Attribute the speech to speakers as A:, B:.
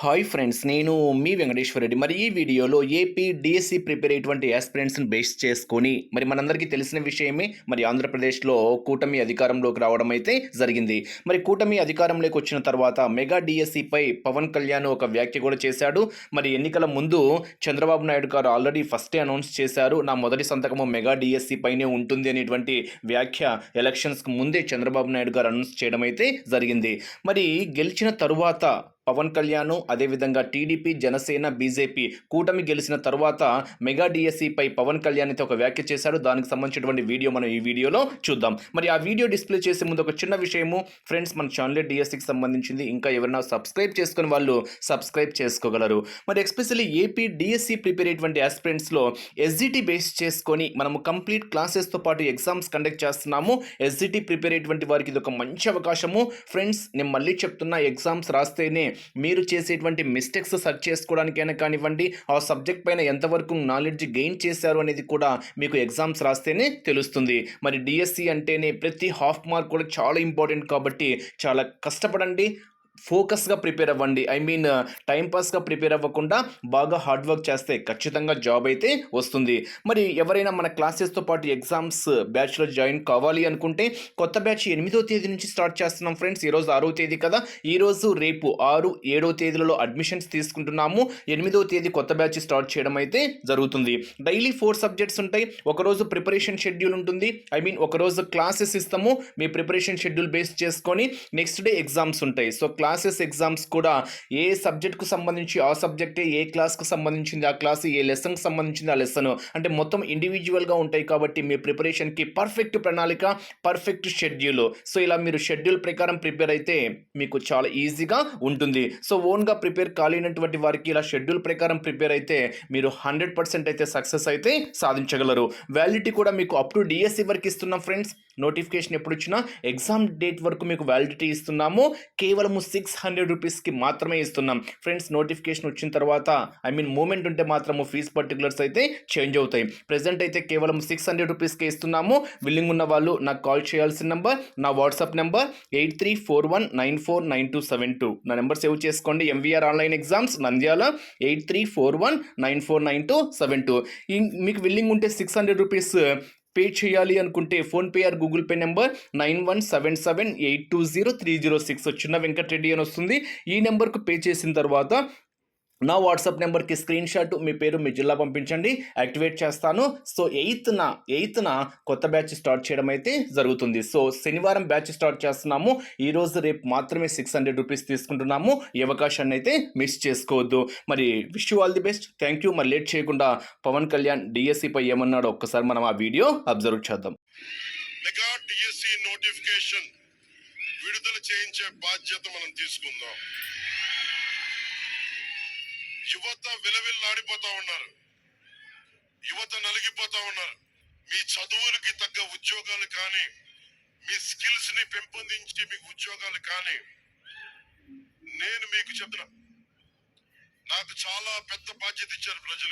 A: Hi friends నేను మీ వెంకటేశ్వర రెడ్డి. మరి ఈ వీడియోలో ఏపీ డిఎస్సి ప్రిపేర్ అయ్యేటువంటి యాస్పిరెంట్స్ని బేస్ చేసుకొని మరి మనందరికీ తెలిసిన విషయమే మరి ఆంధ్రప్రదేశ్లో కూటమి అధికారంలోకి రావడం అయితే జరిగింది. మరి కూటమి అధికారంలోకి వచ్చిన తర్వాత మెగా డిఎస్సిపై పవన్ కళ్యాణ్ ఒక వ్యాఖ్య కూడా చేశాడు. మరి ఎన్నికల ముందు చంద్రబాబు నాయుడు గారు ఆల్రెడీ ఫస్టే అనౌన్స్ చేశారు. నా మొదటి సంతకము మెగా డిఎస్సి పైనే ఉంటుంది అనేటువంటి వ్యాఖ్య ఎలక్షన్స్కి ముందే చంద్రబాబు నాయుడు గారు అనౌన్స్ చేయడం అయితే జరిగింది. మరి గెలిచిన తరువాత పవన్ కళ్యాణ్ అదేవిధంగా టీడీపీ జనసేన బీజేపీ కూటమి గెలిచిన తర్వాత మెగా డిఎస్సిపై పవన్ కళ్యాణ్ అయితే ఒక వ్యాఖ్య చేశాడు. దానికి సంబంధించినటువంటి వీడియో మనం ఈ వీడియోలో చూద్దాం. మరి ఆ వీడియో డిస్ప్లే చేసే ముందు ఒక చిన్న విషయము. ఫ్రెండ్స్ మన ఛానల్ డిఎస్సికి సంబంధించింది. ఇంకా ఎవరైనా సబ్స్క్రైబ్ చేసుకుని వాళ్ళు సబ్స్క్రైబ్ చేసుకోగలరు. మరి ఎక్స్పెషల్లీ ఏపీ డిఎస్సి ప్రిపేర్ అయ్యేటువంటి ఆస్పిరెంట్స్లో ఎస్జిటి బేస్ చేసుకొని మనము కంప్లీట్ క్లాసెస్తో పాటు ఎగ్జామ్స్ కండక్ట్ చేస్తున్నాము. ఎస్జిటి ప్రిపేర్ అయ్యేటువంటి వారికి ఇది ఒక మంచి అవకాశము. ఫ్రెండ్స్ నేను మళ్ళీ చెప్తున్నా ఎగ్జామ్స్ రాస్తేనే మీరు చేసేటువంటి మిస్టేక్స్ సర్చ్ చేసుకోవడానికైనా కానివ్వండి ఆ సబ్జెక్ట్ పైన ఎంతవరకు నాలెడ్జ్ గెయిన్ చేశారు అనేది కూడా మీకు ఎగ్జామ్స్ రాస్తేనే తెలుస్తుంది. మరి డిఎస్సి అంటేనే ప్రతి హాఫ్ మార్క్ కూడా చాలా ఇంపార్టెంట్ కాబట్టి చాలా కష్టపడండి. ఫోకస్గా ప్రిపేర్ అవ్వండి. ఐ మీన్ టైంపాస్గా ప్రిపేర్ అవ్వకుండా బాగా హార్డ్ వర్క్ చేస్తే ఖచ్చితంగా జాబ్ అయితే వస్తుంది. మరి ఎవరైనా మన క్లాసెస్తో పాటు ఎగ్జామ్స్ బ్యాచ్లో జాయిన్ కావాలి అనుకుంటే కొత్త బ్యాచ్ ఎనిమిదో తేదీ నుంచి స్టార్ట్ చేస్తున్నాం ఫ్రెండ్స్. ఈరోజు ఆరో తేదీ కదా. ఈరోజు రేపు ఆరు ఏడో తేదీలలో అడ్మిషన్స్ తీసుకుంటున్నాము. ఎనిమిదో తేదీ కొత్త బ్యాచ్ స్టార్ట్ చేయడం అయితే జరుగుతుంది. డైలీ ఫోర్ సబ్జెక్ట్స్ ఉంటాయి. ఒకరోజు ప్రిపరేషన్ షెడ్యూల్ ఉంటుంది. ఐ మీన్ ఒకరోజు క్లాసెస్ ఇస్తాము. మీ ప్రిపరేషన్ షెడ్యూల్ బేస్ చేసుకొని నెక్స్ట్ డే ఎగ్జామ్స్ ఉంటాయి. సో క్లాసెస్ ఎగ్జామ్స్ కూడా ఏ సబ్జెక్ట్కు సంబంధించి ఆ సబ్జెక్టే ఏ క్లాస్కు సంబంధించింది ఆ క్లాస్ ఏ లెసన్కి సంబంధించింది ఆ లెసన్ అంటే మొత్తం ఇండివిజువల్గా ఉంటాయి కాబట్టి మీ ప్రిపరేషన్కి పర్ఫెక్ట్ ప్రణాళిక పర్ఫెక్ట్ షెడ్యూల్ సో ఇలా మీరు షెడ్యూల్ ప్రకారం ప్రిపేర్ అయితే మీకు చాలా ఈజీగా ఉంటుంది. సో ఓన్గా ప్రిపేర్ కాలేనటువంటి వారికి ఇలా షెడ్యూల్ ప్రకారం ప్రిపేర్ అయితే మీరు హండ్రెడ్ పర్సెంట్ అయితే సక్సెస్ అయితే సాధించగలరు. వ్యాలిడిటీ కూడా మీకు అప్ టు డిఎస్సి వరకు ఇస్తున్నాం ఫ్రెండ్స్ నోటిఫికేషన్ ఎప్పుడు వచ్చినా ఎగ్జామ్ డేట్ వరకు మీకు వ్యాలిడిటీ ఇస్తున్నాము. కేవలము సిక్స్ హండ్రెడ్ రూపీస్కి మాత్రమే ఇస్తున్నాం. ఫ్రెండ్స్ నోటిఫికేషన్ వచ్చిన తర్వాత ఐ మీన్ మూమెంట్ ఉంటే మాత్రము ఫీజ్ పర్టికులర్స్ అయితే చేంజ్ అవుతాయి. ప్రెసెంట్ అయితే కేవలం సిక్స్ హండ్రెడ్ రూపీస్కి ఇస్తున్నాము. విల్లింగ్ ఉన్న వాళ్ళు నాకు కాల్ చేయాల్సిన నెంబర్ నా WhatsApp number eight three four one nine four nine two seven two. నా నెంబర్ సేవ్ చేసుకోండి. MVR online exams Nandyal eight three four one nine four nine two seven two. మీకు willing ఉంటే six hundred rupees pay చేయాలి అనుకుంటే PhonePe or Google Pay number nine one seven seven eight two zero three zero six చిన్న వెంకటరెడ్డి అని వస్తుంది. ఈ నెంబర్కు pay చేసిన తర్వాత నా వాట్సాప్ నెంబర్కి స్క్రీన్ షాట్ మీ పేరు మీ జిల్లా పంపించండి. యాక్టివేట్ చేస్తాను. సో ఎయిత్న ఎయిత్న కొత్త బ్యాచ్ స్టార్ట్ చేయడం అయితే జరుగుతుంది. సో శనివారం బ్యాచ్ స్టార్ట్ చేస్తున్నాము. ఈరోజు రేపు మాత్రమే సిక్స్ హండ్రెడ్ రూపీస్ తీసుకుంటున్నాము. ఈ అవకాశాన్ని అయితే మిస్ చేసుకోవద్దు. మరి wish you all the best. Thank you. మరి లేట్ చేయకుండా పవన్ కళ్యాణ్ డిఎస్సిపై ఏమన్నాడో ఒక్కసారి మనం ఆ వీడియో అబ్జర్వ్ చేద్దాం.
B: డిఎస్సి నోటిఫికేషన్ విడుదల చేయించే బాధ్యత మనం తీసుకుందాం. యువత విలవిల్లాడిపోతా ఉన్నారు. యువత నలిగిపోతా ఉన్నారు. మీ చదువులకి తగ్గ ఉద్యోగాలు కానీ మీ స్కిల్స్ని పెంపొందించి మీకు ఉద్యోగాలు కానీ నేను మీకు చెప్తున్నా. నాకు చాలా పెద్ద బాధ్యత ఇచ్చారు ప్రజలు.